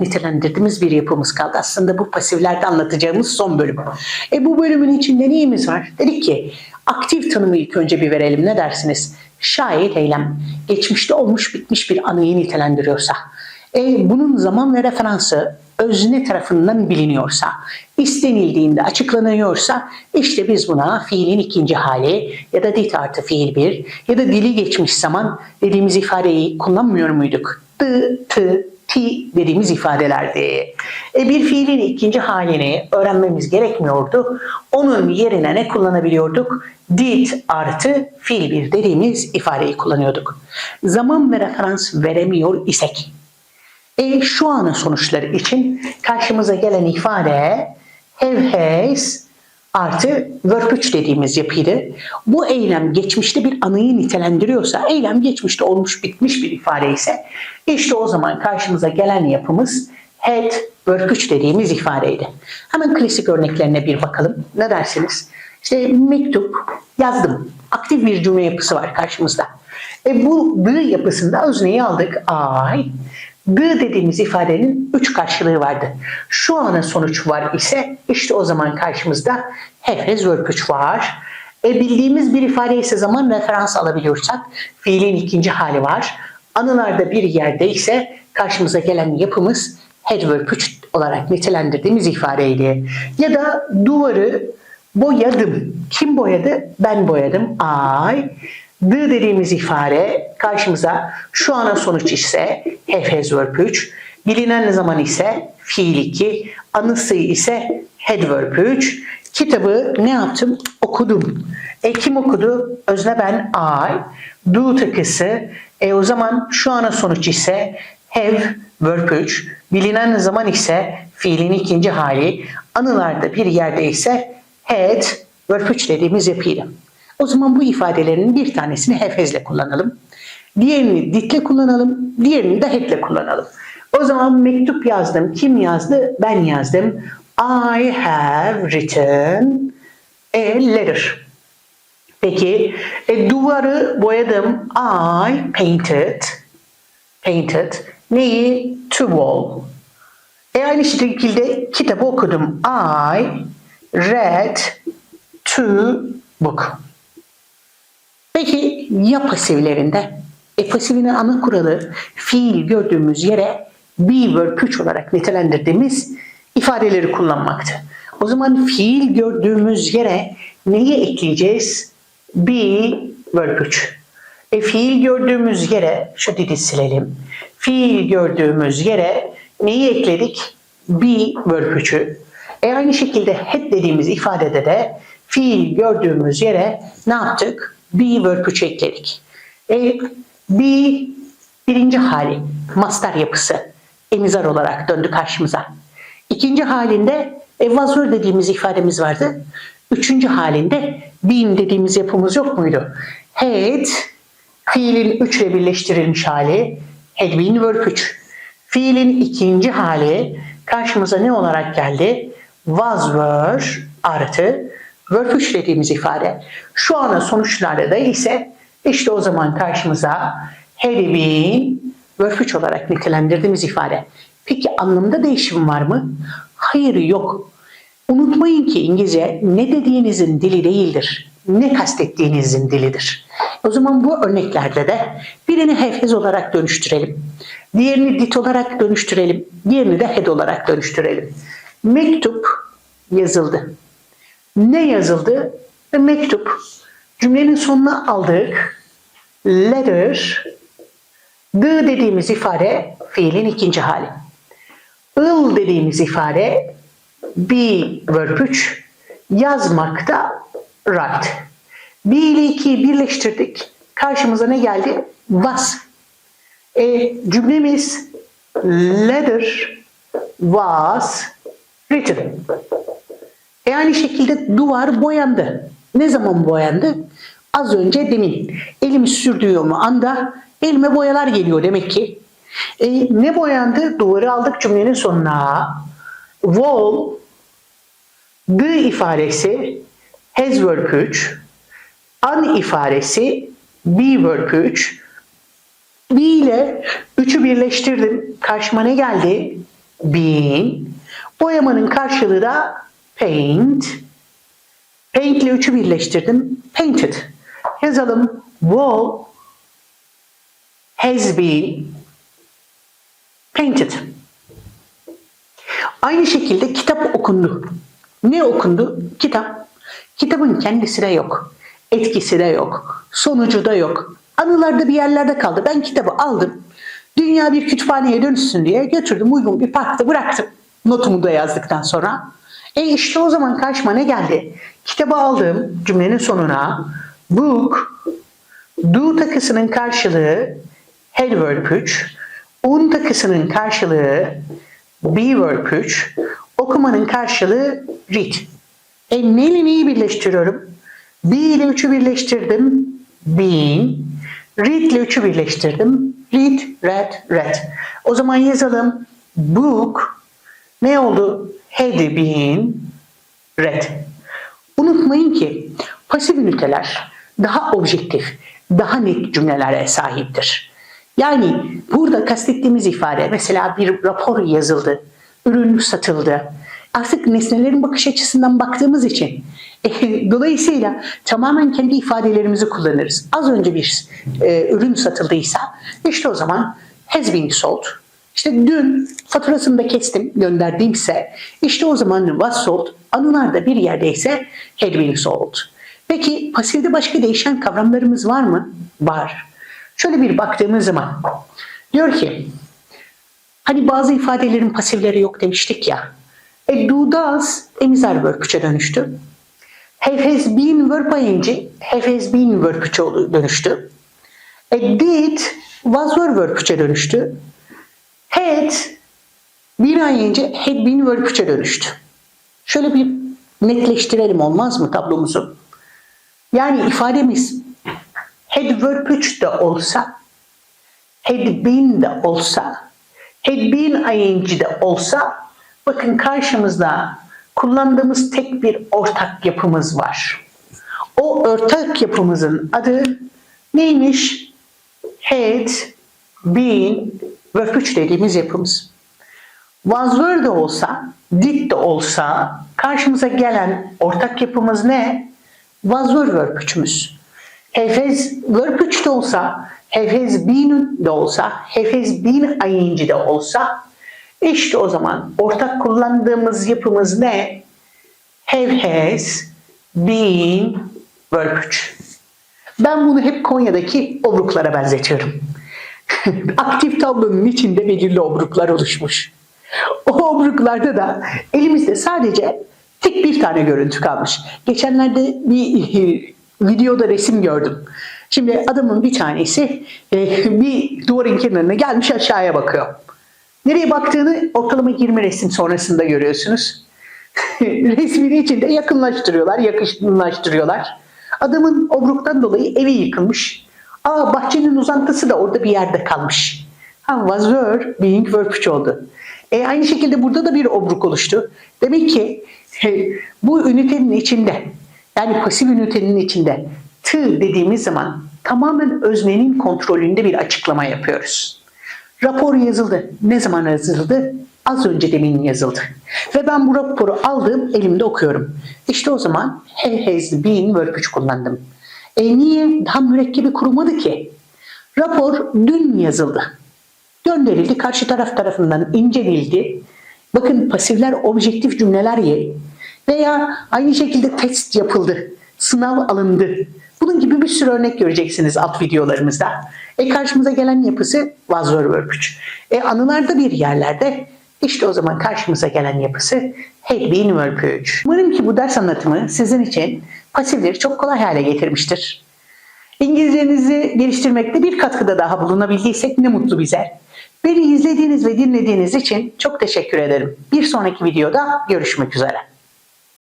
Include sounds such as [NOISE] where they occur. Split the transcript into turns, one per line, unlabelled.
nitelendirdiğimiz bir yapımız kaldı. Aslında bu pasiflerde anlatacağımız son bölüm. E bu bölümün içinde neyimiz var? Dedik ki aktif tanımı ilk önce bir verelim. Ne dersiniz? Şayet eylem geçmişte olmuş bitmiş bir anıyı nitelendiriyorsa, e, bunun zaman ve referansı özne tarafından biliniyorsa, istenildiğinde açıklanıyorsa işte biz buna fiilin ikinci hali ya da dit artı fiil bir ya da dili geçmiş zaman dediğimiz ifadeyi kullanmıyor muyduk? Dı, tı, ti dediğimiz ifadelerdi. E bir fiilin ikinci halini öğrenmemiz gerekmiyordu. Onun yerine ne kullanabiliyorduk? Did artı fiil bir dediğimiz ifadeyi kullanıyorduk. Zaman ve referans veremiyor isek. E şu anın sonuçları için karşımıza gelen ifade have has artı verb 3 dediğimiz yapıydı. Bu eylem geçmişte bir anıyı nitelendiriyorsa, eylem geçmişte olmuş bitmiş bir ifade ise işte o zaman karşımıza gelen yapımız had verb 3 dediğimiz ifadeydi. Hemen klasik örneklerine bir bakalım. Ne dersiniz? İşte mektup yazdım. Aktif bir cümle yapısı var karşımızda. E bu the yapısında özneyi aldık. I. The dediğimiz ifadenin üç karşılığı vardı. Şu ana sonuç var ise işte o zaman karşımızda verb 3 var. E bildiğimiz bir ifade ise zaman referans alabiliyorsak fiilin ikinci hali var. Anılarda bir yerde ise karşımıza gelen yapımız had verb 3 olarak nitelendirdiğimiz ifadeydi. Ya da duvarı boyadım. Kim boyadı? Ben boyadım. I. The dediğimiz ifade karşımıza şu ana sonuç ise have verb 3. Bilinen zaman ise fiil 2. Anısı ise had verb 3. Kitabı ne yaptım? Okudum. E kim okudu? Özne ben I. Do takısı. E o zaman şu ana sonuç ise have verb 3. Bilinen zaman ise fiilin ikinci hali. Anılarda bir yerde ise had verb 3 dediğimiz yapıyla. O zaman bu ifadelerin bir tanesini hefezle kullanalım. Diğerini ditle kullanalım. Diğerini de hadle kullanalım. O zaman mektup yazdım. Kim yazdı? Ben yazdım. I have written a letter. Peki e, duvarı boyadım. I painted painted neyi? To wall. E aynı şekilde kitabı okudum. I read to book. Peki ya pasiflerinde? E pasifinin ana kuralı fiil gördüğümüz yere be verb 3 olarak nitelendirdiğimiz ifadeleri kullanmaktı. O zaman fiil gördüğümüz yere neyi ekleyeceğiz? Be verb 3. E fiil gördüğümüz yere şu dili silelim. Fiil gördüğümüz yere neyi ekledik? Be verb 3'ü. E aynı şekilde head dediğimiz ifadede de fiil gördüğümüz yere ne yaptık? Be verb 3 ekledik. E, be birinci hali master yapısı emizar olarak döndü karşımıza. İkinci halinde e, were dediğimiz ifademiz vardı. Üçüncü halinde been dediğimiz yapımız yok muydu? Had fiilin üç ile birleştirilmiş hali had been verb 3. Fiilin ikinci hali karşımıza ne olarak geldi? Was were artı 3 dediğimiz ifade. Şu ana sonuçlarda da ise işte o zaman karşımıza verb 3 olarak nitelendirdiğimiz ifade. Peki anlamda değişim var mı? Hayır yok. Unutmayın ki İngilizce ne dediğinizin dili değildir. Ne kastettiğinizin dilidir. O zaman bu örneklerde de birini hefez olarak dönüştürelim. Diğerini dit olarak dönüştürelim. Diğerini de head olarak dönüştürelim. Mektup yazıldı. Ne yazıldı? Mektup. Cümlenin sonuna aldık. Letter. The dediğimiz ifade fiilin ikinci hali. Il dediğimiz ifade be verb 3. Yazmakta write. Bir ile ikiyi birleştirdik. Karşımıza ne geldi? Was. E, cümlemiz letter was written. E aynı şekilde duvar boyandı. Ne zaman boyandı? Az önce demin. Elimi sürdüğüm anda elime boyalar geliyor demek ki. E, ne boyandı? Duvarı aldık cümlenin sonuna. Wall, the ifadesi has verb 3, an ifadesi be verb 3, be ile 3'ü birleştirdim. Karşıma ne geldi? been. Boyamanın karşılığı da paint. Paint ile 3'ü birleştirdim. Painted. Yazalım. Wall has been painted. Aynı şekilde kitap okundu. Ne okundu? Kitap. Kitabın kendisi de yok. Etkisi de yok. Sonucu da yok. Anılarda bir yerlerde kaldı. Ben kitabı aldım. Dünya bir kütüphaneye dönüşsün diye götürdüm. Uygun bir parkta bıraktım. Notumu da yazdıktan sonra. E işte o zaman karşıma ne geldi? Kitabı aldım cümlenin sonuna. Book, do takısının karşılığı had verb 3. Un takısının karşılığı be verb 3. Okumanın karşılığı read. E neyle neyi birleştiriyorum? Be ile 3'ü birleştirdim. Been. Read ile 3'ü birleştirdim. Read, read, read. O zaman yazalım. Book ne oldu? Had been read. Unutmayın ki pasif üniteler daha objektif, daha net cümlelere sahiptir. Yani burada kastettiğimiz ifade mesela bir rapor yazıldı, ürün satıldı. Artık nesnelerin bakış açısından baktığımız için e, [LAUGHS] dolayısıyla tamamen kendi ifadelerimizi kullanırız. Az önce bir e, ürün satıldıysa işte o zaman has been sold. İşte dün faturasını da kestim gönderdiğimse işte o zaman was sold anılarda bir yerdeyse been sold. Peki pasifde başka değişen kavramlarımız var mı? Var. Şöyle bir baktığımız zaman diyor ki hani bazı ifadelerin pasifleri yok demiştik ya. E do does emizar verb üçe dönüştü. Have has been verb ing have has been verb dönüştü. E did was verb verb dönüştü. Had been ing had been verb üçe dönüştü. Şöyle bir netleştirelim olmaz mı tablomuzu? Yani ifademiz had verb 3 de olsa, had been de olsa, had been ing de olsa bakın karşımızda kullandığımız tek bir ortak yapımız var. O ortak yapımızın adı neymiş? Had, been, verb 3 dediğimiz yapımız. Were de olsa, did de olsa karşımıza gelen ortak yapımız ne? Was were verb 3'ümüz. Have has verb 3 de olsa, has been de olsa, has been ing de olsa işte o zaman ortak kullandığımız yapımız ne? Been verb 3. Ben bunu hep Konya'daki obruklara benzetiyorum. [LAUGHS] Aktif tablonun içinde belirli obruklar oluşmuş. O obruklarda da elimizde sadece tek bir tane görüntü kalmış. Geçenlerde bir [LAUGHS] videoda resim gördüm. Şimdi adamın bir tanesi e, bir duvarın kenarına gelmiş aşağıya bakıyor. Nereye baktığını ortalama 20 resim sonrasında görüyorsunuz. [LAUGHS] Resmin içinde yakınlaştırıyorlar, yakınlaştırıyorlar. Adamın obruktan dolayı evi yıkılmış. Aa bahçenin uzantısı da orada bir yerde kalmış. Ha, was were being verb 3 oldu. E, aynı şekilde burada da bir obruk oluştu. Demek ki e, bu ünitenin içinde yani pasif ünitenin içinde to dediğimiz zaman tamamen öznenin kontrolünde bir açıklama yapıyoruz. Rapor yazıldı. Ne zaman yazıldı? Az önce demin yazıldı. Ve ben bu raporu aldım, elimde okuyorum. İşte o zaman have has been verb 3 kullandım. E niye? Daha mürekkebi kurumadı ki. Rapor dün yazıldı. Gönderildi, karşı taraf tarafından incelenildi. Bakın pasifler objektif cümleler ye. Veya aynı şekilde test yapıldı, sınav alındı. Bunun gibi bir sürü örnek göreceksiniz alt videolarımızda. E karşımıza gelen yapısı was were 3. E anılarda bir yerlerde işte o zaman karşımıza gelen yapısı verb 3. Umarım ki bu ders anlatımı sizin için pasifleri çok kolay hale getirmiştir. İngilizcenizi geliştirmekte bir katkıda daha bulunabildiysek ne mutlu bize. Beni izlediğiniz ve dinlediğiniz için çok teşekkür ederim. Bir sonraki videoda görüşmek üzere.